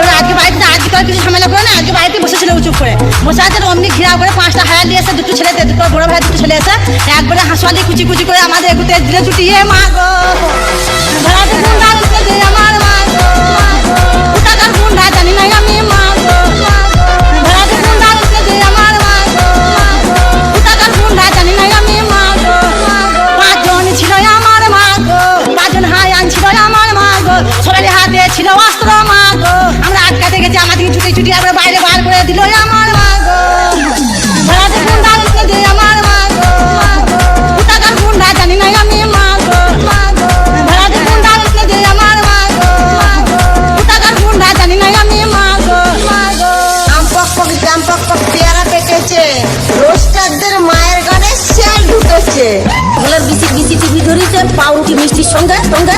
এবার আজকে বাড়িতে আজকে আর কিছু ঝামেলা করে না, আজকে বাড়িতে বসেছিল উঁচু করে। বসে আছে অমনি ঘিরা করে পাঁচটা হায়ার দিয়ে এসে দুটো ছেলে দুটো বড় ভাই দুটো ছেলে এসে একবারে হাঁসওয়ালি কুচি কুচি করে আমাদের এগুতে দিলে ছুটিয়ে, মা গো। আমার মা গো জানি না আমি মা ছিল আমার ছুটি ছুটি আমরা বাইরে বার করে দিল আমার মা গো। আমার মা গো। টাকার গুন্ডা জানি না আমি মা গো। মা জানি না আমি মা গো। পক পেয়ারা পেকেছে রোস্টারদের মায়ের গানে শেয়াল ঢুকেছে। বলে বিসি বিসি টিভি ধরেছে পাউরুটি মিষ্টির সঙ্গে সঙ্গে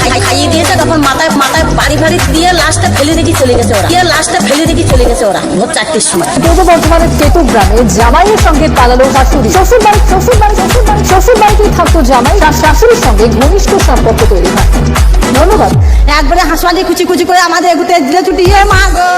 খাই- খাইয়ে দিয়েছে তখন মাথায় মাথায় বাড়ি বাড়ি দিয়ে লাস্টে ফেলে রেখে চলে গেছে ওরা। দিয়ে লাস্টে ফেলে রেখে চলে গেছে ওরা ভোর চারটের সময়। পূর্ব বর্ধমানের তেতু গ্রামে জামাইয়ের সঙ্গে পালালো শাশুড়ি শ্বশুর বাড়ি শ্বশুর বাড়ি শ্বশুর বাড়ি শ্বশুর বাড়িতেই থাকতো জামাই তার শাশুড়ির সঙ্গে ঘনিষ্ঠ সম্পর্ক তৈরি হয়। ধন্যবাদ। একবারে হাঁসওয়ালি কুচি কুচি করে আমাদের এগুতে দিলে ছুটিয়ে মা গো।